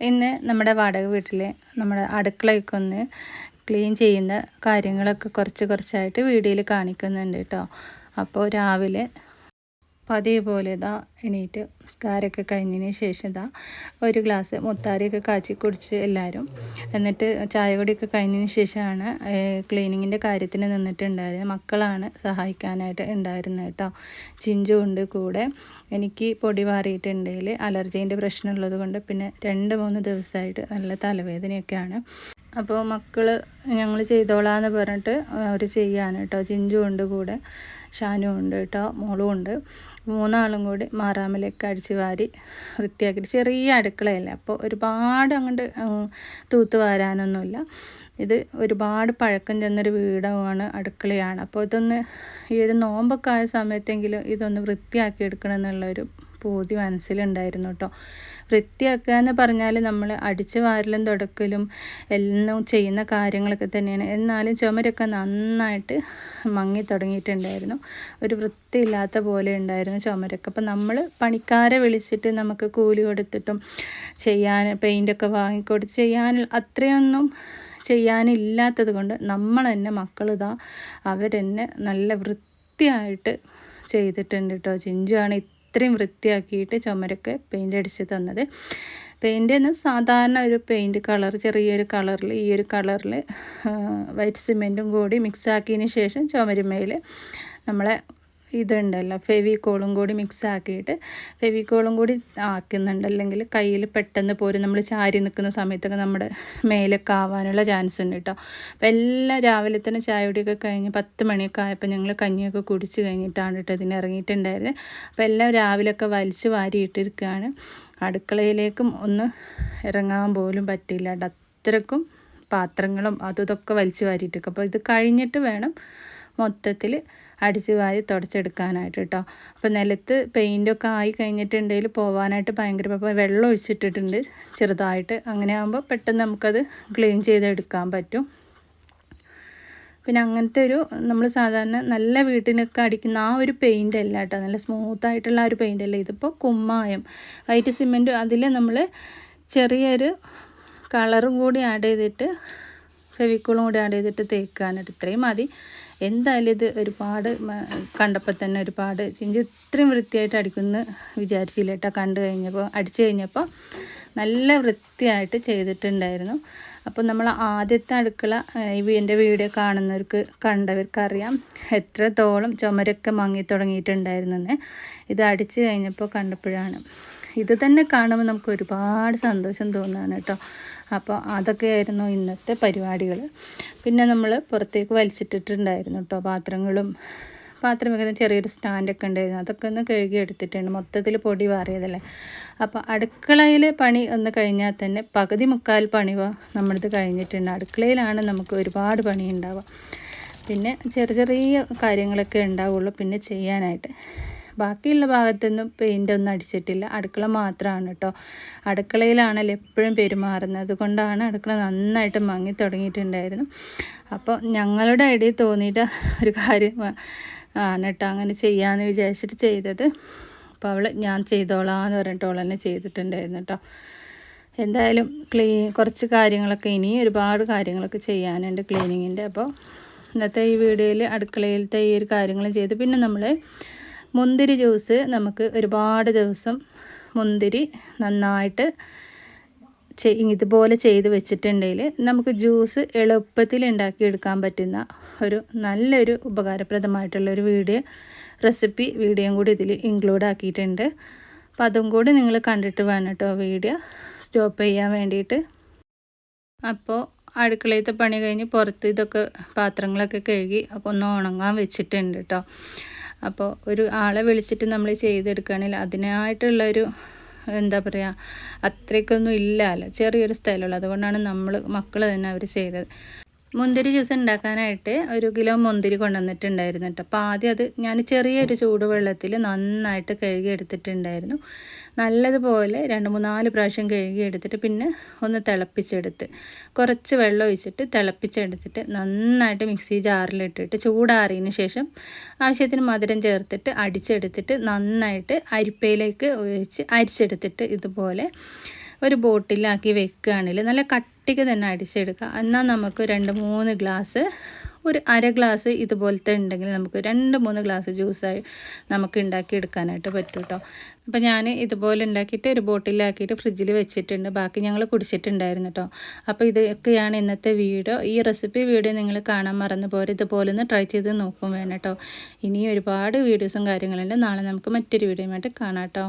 ഇന്ന് നമ്മുടെ വാടക വീട്ടിലെ നമ്മുടെ അടുക്കളയൊക്കെ ഒന്ന് ക്ലീൻ ചെയ്യുന്ന കാര്യങ്ങളൊക്കെ കുറച്ച് കുറച്ചായിട്ട് വീഡിയോയിൽ കാണിക്കുന്നുണ്ട് കേട്ടോ. അപ്പോൾ രാവിലെ പതിവ് പോലെ ഇതാ എണീറ്റ് സ്കാരൊക്കെ കഴിഞ്ഞതിന് ശേഷം ഇതാ ഒരു ഗ്ലാസ് മുത്താരിയൊക്കെ കാച്ചി കുടിച്ച് എല്ലാവരും. എന്നിട്ട് ചായ കുടിയൊക്കെ കഴിഞ്ഞതിന് ശേഷമാണ് ക്ലീനിങ്ങിന്റെ കാര്യത്തിന് നിന്നിട്ടുണ്ടായിരുന്നത്. മക്കളാണ് സഹായിക്കാനായിട്ട് ഉണ്ടായിരുന്നത് കേട്ടോ. ചിഞ്ചു ഉണ്ട് കൂടെ. എനിക്ക് പൊടി മാറിയിട്ടുണ്ടെങ്കിൽ അലർജീന്റെ പ്രശ്നമുള്ളത് കൊണ്ട് പിന്നെ രണ്ട് മൂന്ന് ദിവസമായിട്ട് നല്ല തലവേദനയൊക്കെയാണ്. അപ്പോൾ മക്കൾ ഞങ്ങൾ ചെയ്തോളാന്ന് പറഞ്ഞിട്ട് അവർ ചെയ്യാണ് കേട്ടോ ചിഞ്ചു ഉണ്ട് കൂടെ ഷാനു ഉണ്ട് കേട്ടോ മോളും ഉണ്ട്. മൂന്നാളും കൂടി മാറാമലയൊക്കെ അടിച്ച് വാരി വൃത്തിയാക്കിയിട്ട് ചെറിയ അടുക്കളയല്ലേ. അപ്പോൾ ഒരുപാട് അങ്ങോട്ട് തൂത്ത് വാരാനൊന്നുമില്ല. ഇത് ഒരുപാട് പഴക്കം ചെന്നൊരു വീടാണ് അടുക്കളയാണ്. അപ്പോൾ ഇതൊന്ന് ഈ ഒരു നോമ്പൊക്കെ ആയ സമയത്തെങ്കിലും ഇതൊന്ന് വൃത്തിയാക്കി എടുക്കണം എന്നുള്ളൊരു പൂതി മനസ്സിലുണ്ടായിരുന്നു കേട്ടോ വൃത്തിയാക്കുക എന്ന് പറഞ്ഞാൽ നമ്മൾ അടിച്ചു വാരലും തുടക്കലും എല്ലാം ചെയ്യുന്ന കാര്യങ്ങളൊക്കെ തന്നെയാണ്. എന്നാലും ചുമരൊക്കെ നന്നായിട്ട് മങ്ങി തുടങ്ങിയിട്ടുണ്ടായിരുന്നു. ഒരു വൃത്തിയില്ലാത്ത പോലെ ഉണ്ടായിരുന്നു ചുമരൊക്കെ. അപ്പം നമ്മൾ പണിക്കാരെ വിളിച്ചിട്ട് നമുക്ക് കൂലി കൊടുത്തിട്ടും ചെയ്യാൻ പെയിന്റൊക്കെ വാങ്ങിക്കൊടുത്ത് ചെയ്യാൻ അത്രയൊന്നും ചെയ്യാനില്ലാത്തത് കൊണ്ട് നമ്മൾ തന്നെ മക്കളിതാ അവരെന്നെ നല്ല വൃത്തിയായിട്ട് ചെയ്തിട്ടുണ്ട് കേട്ടോ ചിഞ്ചുവാണ് ഇത്രയും വൃത്തിയാക്കിയിട്ട് ചുമരൊക്കെ പെയിന്റ് അടിച്ച് തന്നത്. പെയിന്റ് എന്ന് സാധാരണ ഒരു പെയിന്റ് കളർ ചെറിയൊരു കളറിൽ ഈ ഒരു കളറിൽ വൈറ്റ് സിമെന്റും കൂടി മിക്സ് ആക്കിയതിന് ശേഷം ചുമരുമയിൽ നമ്മളെ ഇതുണ്ടല്ലോ. ഫെവിക്കോളും കൂടി മിക്സ് ആക്കിയിട്ട് ഫെവിക്കോളും കൂടി ആക്കുന്നുണ്ട്. അല്ലെങ്കിൽ കയ്യിൽ പെട്ടെന്ന് പോരും നമ്മൾ ചാരി നിൽക്കുന്ന സമയത്തൊക്കെ നമ്മുടെ മേലൊക്കെ ആവാനുള്ള ചാൻസ് ഉണ്ട് കേട്ടോ അപ്പോൾ എല്ലാം രാവിലെ തന്നെ ചായ കുടിയൊക്കെ കഴിഞ്ഞ് പത്ത് മണിയൊക്കെ ആയപ്പോൾ ഞങ്ങൾ കഞ്ഞിയൊക്കെ കുടിച്ച് കഴിഞ്ഞിട്ടാണ് കേട്ടോ ഇതിന് ഇറങ്ങിയിട്ടുണ്ടായിരുന്നത് അപ്പോൾ എല്ലാം രാവിലെയൊക്കെ വലിച്ച് വാരിയിട്ടിരിക്കുകയാണ് അടുക്കളയിലേക്കും ഒന്ന് ഇറങ്ങാൻ പോലും പറ്റില്ല അത്രക്കും പാത്രങ്ങളും അതും ഇതൊക്കെ വലിച്ചു വാരിയിട്ടിരിക്കും. അപ്പോൾ ഇത് കഴിഞ്ഞിട്ട് വേണം മൊത്തത്തിൽ അടിച്ച് വാരി തുടച്ചെടുക്കാനായിട്ട് കേട്ടോ അപ്പോൾ നിലത്ത് പെയിന്റൊക്കെ ആയി കഴിഞ്ഞിട്ടുണ്ടെങ്കിൽ പോകാനായിട്ട് ഭയങ്കര വെള്ളം ഒഴിച്ചിട്ടിട്ടുണ്ട്. ചെറുതായിട്ട് അങ്ങനെ ആകുമ്പോൾ പെട്ടെന്ന് നമുക്കത് ക്ലീൻ ചെയ്തെടുക്കാൻ പറ്റും. പിന്നെ അങ്ങനത്തെ ഒരു നമ്മൾ സാധാരണ നല്ല വീട്ടിനൊക്കെ അടിക്കുന്ന ആ ഒരു പെയിന്റ് അല്ല കേട്ടോ നല്ല സ്മൂത്തായിട്ടുള്ള ആ ഒരു പെയിന്റ് അല്ല. ഇതിപ്പോൾ കുമ്മായം വൈറ്റ് സിമെന്റ് അതിൽ നമ്മൾ ചെറിയൊരു കളറും കൂടി ആഡ് ചെയ്തിട്ട് ഫെവിക്കോളും കൂടി ആഡ് ചെയ്തിട്ട് തേക്കാനായിട്ട് ഇത്രയും മതി. എന്തായാലും ഇത് ഒരുപാട് കണ്ടപ്പോൾ തന്നെ ഒരുപാട് ചിഞ്ചി ഇത്രയും വൃത്തിയായിട്ട് അടിക്കുമെന്ന് വിചാരിച്ചില്ല കേട്ടോ. കണ്ടു കഴിഞ്ഞപ്പോൾ അടിച്ചു കഴിഞ്ഞപ്പോൾ നല്ല വൃത്തിയായിട്ട് ചെയ്തിട്ടുണ്ടായിരുന്നു. അപ്പോൾ നമ്മൾ ആദ്യത്തെ അടുക്കള എന്റെ വീഡിയോ കാണുന്നവർക്ക് കണ്ടവർക്ക് അറിയാം എത്രത്തോളം ചുമരൊക്കെ മങ്ങി തുടങ്ങിയിട്ടുണ്ടായിരുന്നെന്ന്. ഇത് അടിച്ചു കഴിഞ്ഞപ്പോൾ കണ്ടപ്പോഴാണ്. ഇത് തന്നെ കാണുമ്പോൾ നമുക്ക് ഒരുപാട് സന്തോഷം തോന്നുകയാണ് കേട്ടോ. അപ്പോൾ അതൊക്കെയായിരുന്നു ഇന്നത്തെ പരിപാടികൾ. പിന്നെ നമ്മൾ പുറത്തേക്ക് വലിച്ചിട്ടിട്ടുണ്ടായിരുന്നു കേട്ടോ പാത്രങ്ങളും പാത്രം വെക്കുന്ന ചെറിയൊരു സ്റ്റാൻഡൊക്കെ ഉണ്ടായിരുന്നു. അതൊക്കെ ഒന്ന് കഴുകി എടുത്തിട്ടുണ്ട്. മൊത്തത്തിൽ പൊടി മാറിയതല്ലേ അപ്പോൾ അടുക്കളയിൽ പണി ഒന്ന് കഴിഞ്ഞാൽ തന്നെ പകുതി മുക്കാൽ പണി നമ്മളിത് കഴിഞ്ഞിട്ടുണ്ട്. അടുക്കളയിലാണ് നമുക്ക് ഒരുപാട് പണി ഉണ്ടാവുക. പിന്നെ ചെറിയ ചെറിയ കാര്യങ്ങളൊക്കെ ഉണ്ടാവുള്ളൂ പിന്നെ ചെയ്യാനായിട്ട്. ബാക്കിയുള്ള ഭാഗത്തൊന്നും പെയിന്റ് ഒന്നും അടിച്ചിട്ടില്ല. അടുക്കള മാത്രമാണ് കേട്ടോ അടുക്കളയിലാണല്ലോ എപ്പോഴും പെരുമാറുന്നത്. അതുകൊണ്ടാണ് അടുക്കള നന്നായിട്ട് മങ്ങി തുടങ്ങിയിട്ടുണ്ടായിരുന്നു. അപ്പോൾ ഞങ്ങളുടെ ഐഡിയ തോന്നിയിട്ട് ഒരു കാര്യം ആണ് കേട്ടോ അങ്ങനെ ചെയ്യാമെന്ന് വിചാരിച്ചിട്ട് ചെയ്തത്. അപ്പോൾ അവൾ ഞാൻ ചെയ്തോളാം എന്ന് പറഞ്ഞിട്ട് അവൾ തന്നെ ചെയ്തിട്ടുണ്ടായിരുന്നു കേട്ടോ എന്തായാലും ക്ലീ കുറച്ച് കാര്യങ്ങളൊക്കെ ഇനി ഒരുപാട് കാര്യങ്ങളൊക്കെ ചെയ്യാനുണ്ട് ക്ലീനിങ്ങിന്റെ അപ്പോൾ ഇന്നത്തെ ഈ വീഡിയോയിൽ അടുക്കളയിലത്തെ ഈ ഒരു കാര്യങ്ങൾ ചെയ്ത്. പിന്നെ നമ്മൾ മുന്തിരി ജ്യൂസ് നമുക്ക് ഒരുപാട് ദിവസം മുന്തിരി നന്നായിട്ട് ഇതുപോലെ ചെയ്ത് വെച്ചിട്ടുണ്ടെങ്കിൽ നമുക്ക് ജ്യൂസ് എളുപ്പത്തിൽ ഉണ്ടാക്കി എടുക്കാൻ പറ്റുന്ന ഒരു നല്ലൊരു ഉപകാരപ്രദമായിട്ടുള്ളൊരു വീഡിയോ റെസിപ്പി വീഡിയോയും കൂടി ഇതിൽ ഇൻക്ലൂഡ് ആക്കിയിട്ടുണ്ട്. അപ്പോൾ അതും കൂടി നിങ്ങൾ കണ്ടിട്ട് വേണം കേട്ടോ വീഡിയോ. സ്റ്റോപ്പ് ചെയ്യാൻ വേണ്ടിയിട്ട്. അപ്പോൾ അടുക്കളയത്തെ പണി കഴിഞ്ഞ് പുറത്ത് ഇതൊക്കെ പാത്രങ്ങളൊക്കെ കഴുകി ഒന്ന് ഉണങ്ങാൻ വെച്ചിട്ടുണ്ട് കേട്ടോ. അപ്പോൾ ഒരു ആളെ വിളിച്ചിട്ട് നമ്മൾ ചെയ്തെടുക്കുകയാണെങ്കിൽ അതിനായിട്ടുള്ള ഒരു എന്താ പറയുക അത്രയ്ക്കൊന്നും ഇല്ലല്ലോ ചെറിയൊരു സ്ഥലമുള്ളൂ. അതുകൊണ്ടാണ് നമ്മൾ മക്കൾ തന്നെ അവർ ചെയ്തത്. മുന്തിരി ജ്യൂസ് ഉണ്ടാക്കാനായിട്ട് ഒരു കിലോ മുന്തിരി കൊണ്ടുവന്നിട്ടുണ്ടായിരുന്നു കേട്ടോ. അപ്പോൾ ആദ്യം അത് ഞാൻ ചെറിയൊരു ചൂടുവെള്ളത്തിൽ നന്നായിട്ട് കഴുകി എടുത്തിട്ടുണ്ടായിരുന്നു നല്ലതുപോലെ രണ്ട് മൂന്നാൽ പ്രാവശ്യം കഴുകി എടുത്തിട്ട് പിന്നെ ഒന്ന് തിളപ്പിച്ചെടുത്ത് കുറച്ച് വെള്ളം ഒഴിച്ചിട്ട് തിളപ്പിച്ചെടുത്തിട്ട് നന്നായിട്ട് മിക്സി ജാറിലിട്ടിട്ട് ചൂടാറിയതിന് ശേഷം ആവശ്യത്തിന് മധുരം ചേർത്തിട്ട് അടിച്ചെടുത്തിട്ട് നന്നായിട്ട് അരിപ്പയിലേക്ക് ഒഴിച്ച് അരിച്ചെടുത്തിട്ട് ഇതുപോലെ ഒരു ബോട്ടിലാക്കി വെക്കുകയാണെങ്കിൽ നല്ല കട്ടിക്ക് തന്നെ അടിച്ചെടുക്കുക എന്നാൽ നമുക്ക് രണ്ട് മൂന്ന് ഗ്ലാസ് ഒരു അര ഗ്ലാസ് ഇതുപോലത്തെ ഉണ്ടെങ്കിൽ നമുക്ക് രണ്ട് മൂന്ന് ഗ്ലാസ് ജ്യൂസായി നമുക്ക് ഉണ്ടാക്കി എടുക്കാനായിട്ട് പറ്റും കേട്ടോ അപ്പോൾ ഞാൻ ഇതുപോലെ ഉണ്ടാക്കിയിട്ട് ഒരു ബോട്ടിലാക്കിയിട്ട് ഫ്രിഡ്ജിൽ വെച്ചിട്ടുണ്ട്. ബാക്കി ഞങ്ങൾ കുടിച്ചിട്ടുണ്ടായിരുന്നു കേട്ടോ അപ്പോൾ ഇതൊക്കെയാണ് ഇന്നത്തെ വീഡിയോ. ഈ റെസിപ്പി വീഡിയോ നിങ്ങൾ കാണാൻ മറന്നു പോരെ ഇതുപോലെ ഒന്ന് ട്രൈ ചെയ്ത് നോക്കും വേണം കേട്ടോ ഇനി ഒരുപാട് വീഡിയോസും കാര്യങ്ങളുണ്ട്. നാളെ നമുക്ക് മറ്റൊരു വീഡിയോയുമായിട്ട് കാണാം കേട്ടോ